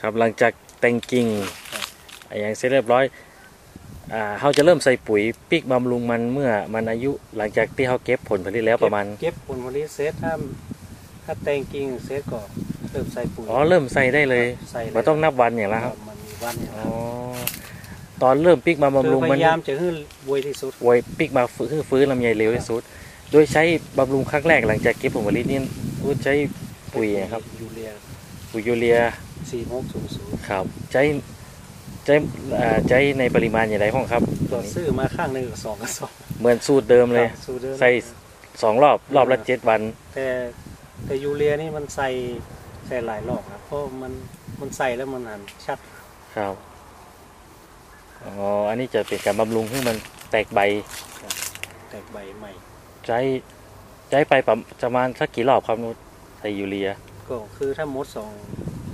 ครับหลังจากแต่งกิ่งครับอะไรอย่างเสร็จเรียบร้อยอ่าเขาจะเริ่มใส่ปุ๋ยปิกบำรุงมันเมื่อมันอายุหลังจากที่เขาเก็บผลผลิตแล้วประมาณ เก็บผลผลิตเสร็จถ้าถ้าแต่งกิ่งเสร็จก็เริ่มใส่ปุ๋ยอ๋อเริ่มใส่ได้เลยใส่เลยมันต้องนับวันอย่างคละรัครับบมันมีวันอย่างอ๋อตอนเริ่มปิกมาบำรุงคือพมันยายามจะให้บวยที่สุดไว้ปิกมาฟื้นฟื้นลำไยเร็วที่สุด โดยใช้บำรุงครั้งแรกหลังจากเก็บผลผลิตนี่รู้ใช้ปุ๋ยนะครับยูเรียปุ๋ยยูเรีย สี่หกศูนย์ศูนย์ครับ ใช้ใช้อ่าใช้ในปริมาณอย่างไรห้องครับก็ซื้อมาข้างหนึ่งกับสองกระสอบเหมือนสูตรเดิมเลย ครับสูตรเดิมใส่สองรอบรอบละเจ็ดวัน แต่แต่ยูเรียนี่มันใส่ใส่หลายรอบครับเพราะมันมันใส่แล้วมันหันชัดครับอ๋ออันนี้จะเป็นการบำรุงให้มันแตกใบแตกใบใหม่ ใช้ใช้ไปประมาณสักกี่รอบครับนุชใส่ยูเรียก็คือถ้ามดสอง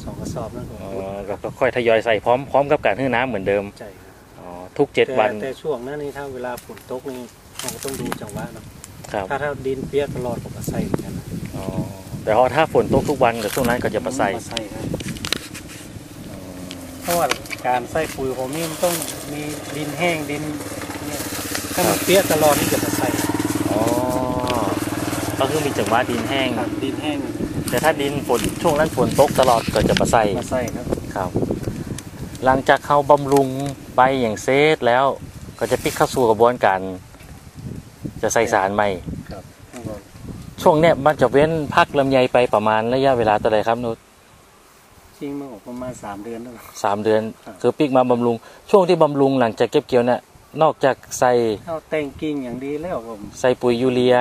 สองกระสอบนั่นก็อ๋อหมดแล้วก็ค่อยทยอยใส่พร้อมพร้อมกับการให้น้ำเหมือนเดิมใจครับอ๋อทุกเจ็ดแต่วันแต่ช่วงนั้นนี่ถ้าเวลาฝนตกนี่เราก็ต้องดูจังหวะเนาะครับถ้าถ้าดินเปียกตลอดผมก็ใส่เหมือนกันนะอ๋อแต่พอถ้าฝนตกทุกวันกับช่วงนั้นก็จะมาใส่ใส่ครับเพราะว่าการใส่ปุ๋ยผมนี่มันต้องมีดินแห้งดินเนี่ยถ้ามันเปียกตลอดนี่จะมาใส่อ๋อก็คือมีจังหวะดินแห้ง ครับดินแห้ง แต่ถ้าดินฝนช่วงนั้นฝนตกตลอดก็จะมาใส่มาใส่ครับครับ หลังจากเขาบำรุงไปอย่างเซตแล้ว ก็จะปิกเข้าสู่กระบวนการ จะใส่สารใหม่ครับช่วงเนี้ยมันจะเว้นพักลำไยไปประมาณระยะเวลาเท่าไหรครับนุชจริงมันออกประมาณสามเดือนแล้วสามเดือนครับคือปิกมาบำรุง ช่วงที่บำรุงหลังจากเก็บเกี่ยวเนี่ยนอกจากใส่เอาแต่งกิ่งอย่างดีแล้วผมใส่ปุ๋ยยูเรีย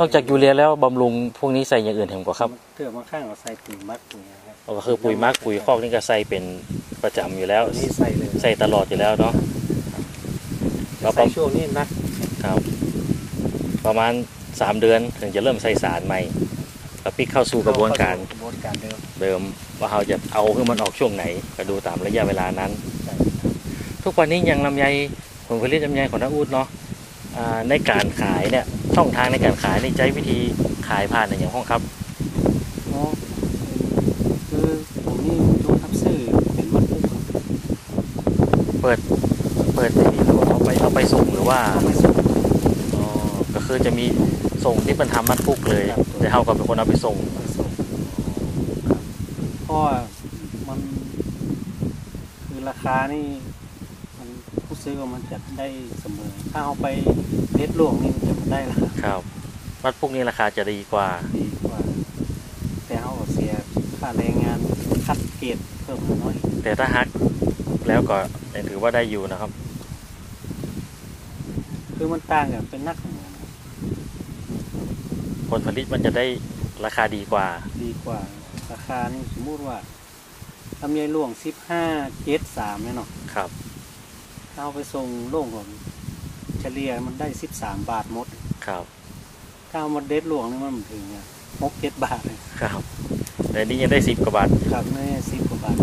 นอกจากยูเรียแล้วบำรุงพวกนี้ใส่อย่างอื่นเห็นกว่าครับเถื่อมาข้างเราใส่ปุ๋ยมัดปุ๋ยนะครับก็คือปุ๋ยมักปุ๋ยคอกนี่ก็ใส่เป็นประจำอยู่แล้วอันนี้ใส่เลยใส่ตลอดอยู่แล้วเนาะเราปใส่ระช่วงนี้นักครับ ประมาณสามเดือนถึงจะเริ่มใส่สารใหม่แล้วปิกเข้าสู่กระบวนการกระบวนการเดิมเดิมว่าเราจะเอาให้มันออกช่วงไหน ก็ดูตามระยะเวลานั้นใช่ทุกวันนี้ยังลำไยผลผลิตลำไยของนักอูดเนาะอ่าในการขายเนี่ย ช่องทางในการขายนี่ใช้วิธีขายผ่านอย่างห้องครับเนาะคือผมนี่ดูทับซื้อเป็นมัดปุ๊บครับเปิดเปิดในนี้หรือว่าเอาไปเอาไปส่งหรือว่าเอาไปส่งอ๋อก็คือจะมีส่งที่เป็นทำมัดพุกเลยครับแต่เขาก็เป็นคนเอาไปส่งเอาไปส่งเพราะว่ามันคือราคานี่มันผู้ ซื้อก็มันจะได้เสมอ ถ้าเอาไปเล็ดหลวงนี่มันจะไม่ได้ราคาครับ มัดพุกนี่ราคาจะดีกว่า ดีกว่า แต่เขาก็เสียค่าแรงงานคัดเกรดเพิ่มมาหน่อย แต่ถ้าฮักแล้วก็ยังถือว่าได้อยู่นะครับ คือมันต่างกันเป็นนักเหมือนกันผลผลิตมันจะได้ราคาดีกว่า ดีกว่า ราคานี่สมมุติว่าลำไยหลวงสิบห้าเจ็ดสามเนี่ยเนาะครับถ้า เอาไปส่งโล่งของเฉลี่ยมันได้สิบสามบาทหมด ครับ ถ้าเอามาเด็ดหลวงนี่มันถึงหกเจ็ดบาทเลยครับ แต่นี่ยังได้สิบกว่าบาท ครับนี่สิบกว่าบาท